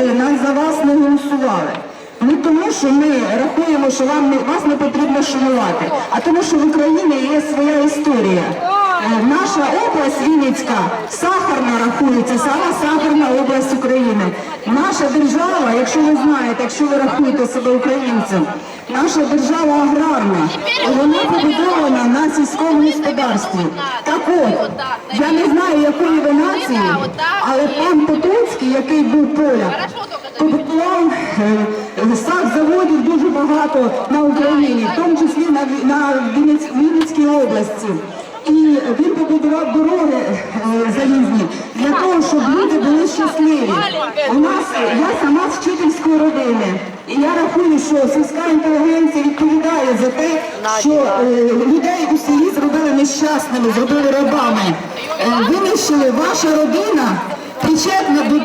люди нас за вас не голосували. Не тому, що ми рахуємо, що вам не, вас не потрібно шанувати, а тому, що в Україні є своя історія. Е, Наша область Вінницька сахарна рахується, сама сахарна область України. Наша держава, якщо ви знаєте, якщо ви рахуєте себе українцем, наша держава аграрна, вона побудована на сільському господарстві. Так от, я не знаю, якої ви нації, але пан Потоцький, який був поляк, побудував е, сахзаводів дуже багато на Україні, в тому числі на, на Вінницькій області. І він побудував дороги е, залізні для того, щоб люди були щасливі. У нас я сама з вчительської родини. І я рахую, що сільська інтелігенція відповідає за те, що е, людей нещасними, зробили рабами. Е, винищили ваша родина причетна до